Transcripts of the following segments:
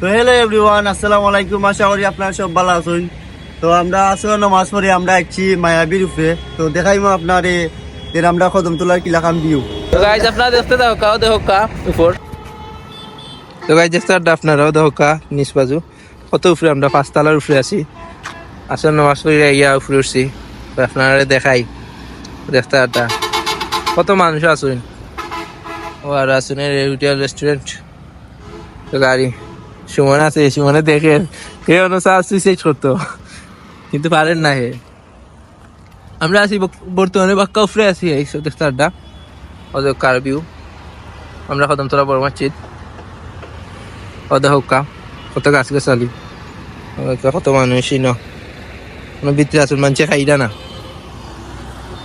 তো hello everyone আসসালামু আলাইকুম। আশা করি আপনারা সব ভালো আছেন। তো আমরা আসলে নামাজ পড়ে আমরা একছি মায়াবির উপরে তো দেখাইমো আপনার এর আমরা কদম তোলার কিলাকাম ভিউ। তো গাইজ আপনারা দেখতে দাও কাও, দেখো কা উপর। তো গাইজ দেখতে পারো আপনারাও, দেখো কা নিচ বাজু। কত উপরে আমরা, পাঁচতলার উপরে আছি। আসলে নামাজ পড়ে ইয়া উপরে উঠছি। আপনারা দেখাই। দেখতে পারতা কত মানুষ আসুন ও, আর আসুন হোটেল রেস্টুরেন্ট তো গাড়ি। সুমন আছে সুমনে দেখে হে অনুসার সুইসাইড করতো। কিন্তু পারেন না হে। আমরা আছি বর্তমানে বাক্কা উপরে আছি এই দেখতে পারতা ওদের কার আমরা কদম তোলা বড় মসজিদ। ওদের হোক কত গাছ গাছালি। কত মানুষই ন। কোনো ভিতরে আসুন মানুষে খাইরা না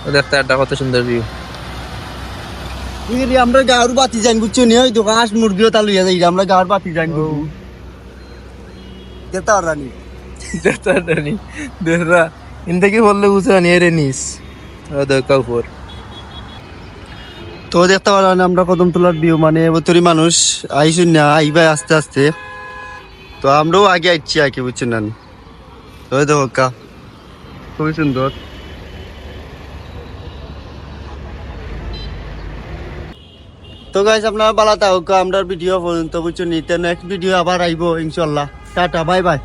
ও দেখতে একটা কত সুন্দর ভিউ আমরা গাঁর বাতি যাইন বুঝছ নি? ওই দোকান হাঁস মুরগিও তা লইয়া যাই আমরা গাঁর বাতি যাইন আর রানি। বললে বুঝে নিয়ে নিস। তো দেখতে পারেন আমরা কদম তোলার ভিউ মানে বতরি মানুষ আইসুন না আইবাই আস্তে আস্তে। তো আমরাও আগে আইছি আগে বুঝছেন না। তো দেখো কা খুবই সুন্দর। তো গাইস আপনারা বালা থাকুক আমরা ভিডিও পর্যন্ত বুঝছেন নেক্সট ভিডিও আবার আইবো ইনশাল্লাহ। Tata bye bye